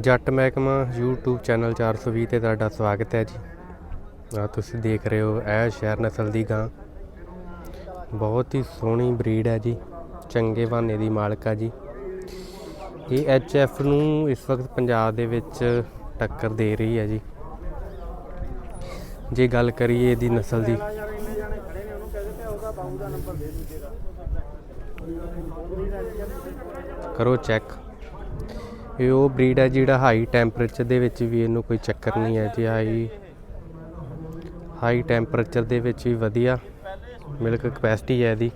ਜੱਟ ਮਹਿਕਮਾ YouTube channel 420 ਤੇ ਤੁਹਾਡਾ ਸਵਾਗਤ ਹੈ ਜੀ। ਆ ਤੁਸੀਂ ਦੇਖ ਰਹੇ ਹੋ, ਇਹ ਸ਼ਹਿਰ ਨਸਲ ਦੀ ਗਾਂ। ਬਹੁਤ ਹੀ ਸੋਹਣੀ ਬਰੀਡ ਹੈ ਜੀ, ਚੰਗੇ ਬਹਾਨੇ ਦੀ ਮਾਲਕ ਹੈ ਜੀ। ਇਹ ਐਚਐਫ ਨੂੰ ਇਸ ਵਕਤ ਪੰਜਾਬ ਦੇ ਵਿੱਚ ਟੱਕਰ ਦੇ ਰਹੀ ਹੈ ਜੀ। ਜੇ ਗੱਲ ਕਰੀਏ ਇਹਦੀ ਨਸਲ ਦੀ। ਕਰੋ ਚੈੱਕ। ਇਹ ਉਹ ਬਰੀਡ ਹੈ ਜਿਹੜਾ ਹਾਈ ਟੈਂਪਰੇਚਰ ਦੇ ਵਿੱਚ ਵੀ ਇਹਨੂੰ ਕੋਈ ਚੱਕਰ ਨਹੀਂ ਹੈ ਜੀ ਹਾਈ ਹਾਈ ਟੈਂਪਰੇਚਰ ਦੇ ਵਿੱਚ ਵੀ ਵਧੀਆ ਮਿਲਕ ਕਪੈਸਿਟੀ ਹੈ ਇਹਦੀ।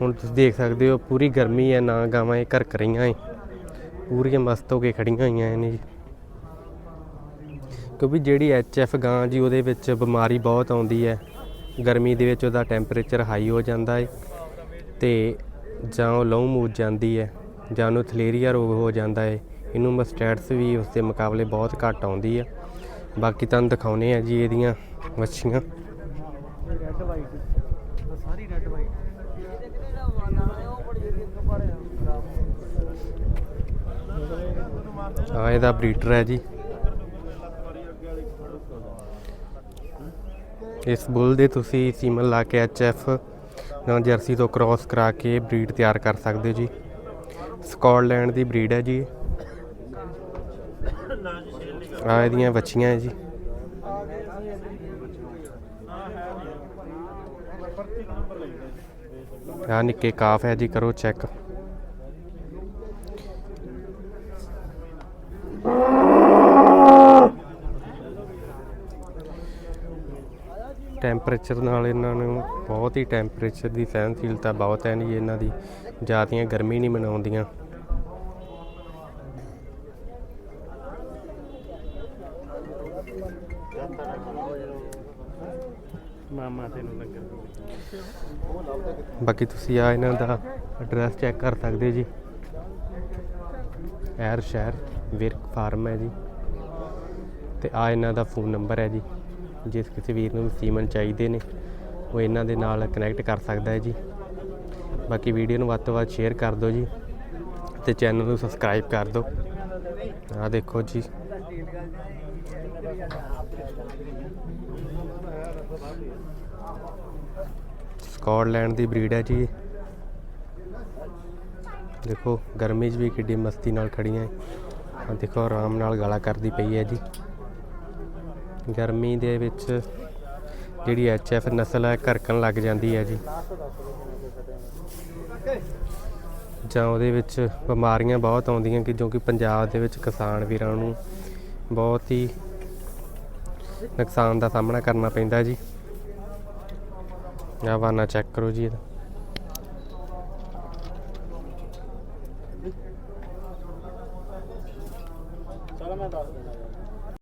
ਹੁਣ ਤੁਸੀਂ ਦੇਖ ਸਕਦੇ ਹੋ, ਪੂਰੀ ਗਰਮੀ ਹੈ, ਨਾ ਗਾਵਾਂ ਇਹ ਘਰਕ ਰਹੀਆਂ ਏ। ਪੂਰੀਆਂ ਮਸਤ ਹੋ ਕੇ ਖੜੀਆਂ ਹੋਈਆਂ ਨੇ ਜੀ। ਕਿਉਂਕਿ ਜਿਹੜੀ ਐਚਐਫ ਗਾਂ ਜੀ, ਉਹਦੇ ਵਿੱਚ ਬਿਮਾਰੀ ਬਹੁਤ ਆਉਂਦੀ ਹੈ। ਗਰਮੀ ਦੇ ਵਿੱਚ ਉਹਦਾ ਟੈਂਪਰੇਚਰ ਹਾਈ ਹੋ ਜਾਂਦਾ ਹੈ ਤੇ ਜਾਂ ਉਹ ਲਹੂ ਮੂਜ ਜਾਂਦੀ ਹੈ ਜਾਂ ਉਹਨੂੰ ਥਲੇਰੀਆ ਰੋਗ ਹੋ ਜਾਂਦਾ ਹੈ ਇਹਨੂੰ ਮਸਟੈਟਸ ਵੀ ਉਸ ਦੇ ਮੁਕਾਬਲੇ ਬਹੁਤ ਘੱਟ ਆਉਂਦੀ ਹੈ ਬਾਕੀ ਤੁਹਾਨੂੰ ਦਿਖਾਉਨੇ ਆ ਜੀ ਇਹਦੀਆਂ ਮੱਛੀਆਂ। ਰੈੱਡ ਵਾਈਟ ਸਾਰੀ ਰੈੱਡ ਵਾਈਟ ਆ ਇਹਦਾ ਬਰੀਡਰ ਹੈ ਜੀ। ਇਸ ਬੁੱਲ ਦੇ ਤੁਸੀਂ ਸੀਮਨ ਲਾ ਕੇ ਐਚਐਫ ਜਾਂ ਜਰਸੀ ਤੋਂ ਕ੍ਰਾਸ ਕਰਾ ਕੇ ਬਰੀਡ ਤਿਆਰ ਕਰ ਸਕਦੇ ਹੋ ਜੀ। ਸਕਾਟਲੈਂਡ ਦੀ ਬਰੀਡ ਹੈ ਜੀ ਆ ਇਹਦੀਆਂ ਵੱਛੀਆਂ ਹੈ ਜੀ। ਆ ਨਿੱਕੇ ਕਾਫ ਹੈ ਜੀ, ਕਰੋ ਚੈੱਕ। ਟੈਂਪਰੇਚਰ ਨਾਲ ਇਹਨਾਂ ਨੂੰ ਬਹੁਤ ਹੀ ਟੈਂਪਰੇਚਰ ਦੀ ਸਹਿਨਸ਼ੀਲਤਾ ਬਹੁਤ ਹੈ ਜੀ, ਇਹਨਾਂ ਦੀ। ਜ਼ਿਆਦੀਆਂ ਗਰਮੀ ਨਹੀਂ ਮਨਾਉਂਦੀਆਂ। ਮਾਮਾ ਤੈਨੂੰ ਲੱਗਾ। ਬਾਕੀ ਤੁਸੀਂ ਆ ਇਹਨਾਂ ਦਾ ਐਡਰੈਸ ਚੈੱਕ ਕਰ ਸਕਦੇ ਜੀ। ਐਰ ਸ਼ਹਿਰ ਵਿਰਕ ਫਾਰਮ ਹੈ ਜੀ। ਤੇ ਆ ਇਹਨਾਂ ਦਾ ਫੋਨ ਨੰਬਰ ਹੈ ਜੀ। ਜਿਸ ਕਿਸੇ ਵੀਰ ਨੂੰ ਸੀਮਨ ਚਾਹੀਦੇ ਨੇ, ਉਹ ਇਹਨਾਂ ਦੇ ਨਾਲ ਕਨੈਕਟ ਕਰ ਸਕਦਾ ਹੈ ਜੀ। ਬਾਕੀ ਵੀਡੀਓ ਨੂੰ ਵੱਧ ਤੋਂ ਵੱਧ ਸ਼ੇਅਰ ਕਰ ਦਿਓ ਜੀ। ਤੇ ਚੈਨਲ ਨੂੰ ਸਬਸਕ੍ਰਾਈਬ ਕਰ ਦਿਓ। ਆ ਦੇਖੋ ਜੀ। ਸਕਾਟਲੈਂਡ ਦੀ ਬਰੀਡ ਹੈ ਜੀ। ਦੇਖੋ, ਗਰਮੀ 'ਚ ਵੀ ਕਿੱਡੀ ਮਸਤੀ ਨਾਲ ਖੜੀਆਂ ਆ ਦੇਖੋ, ਆਰਾਮ ਨਾਲ ਗਾਲਾਂ ਕਰਦੀ ਪਈ ਹੈ ਜੀ। ਗਰਮੀ ਦੇ ਵਿੱਚ ਜਿਹੜੀ ਐਚਐਫ ਨਸਲ ਹੈ, ਘਰਕਣ ਲੱਗ ਜਾਂਦੀ ਹੈ ਜੀ। ਜਾਂ ਉਹਦੇ ਵਿੱਚ ਬਿਮਾਰੀਆਂ ਬਹੁਤ ਆਉਂਦੀਆਂ ਕਿ ਜੋ ਕਿ ਪੰਜਾਬ ਦੇ ਵਿੱਚ ਕਿਸਾਨ ਵੀਰਾਂ ਨੂੰ ਬਹੁਤ ਹੀ ਨੁਕਸਾਨ ਦਾ ਸਾਹਮਣਾ ਕਰਨਾ ਪੈਂਦਾ ਜੀ। ਆਹ ਵਾਨਾ ਚੈੱਕ ਕਰੋ ਜੀ ਇਹਦਾ। ਚਲ ਮੈਂ ਦੱਸ ਦਿੰਦਾ।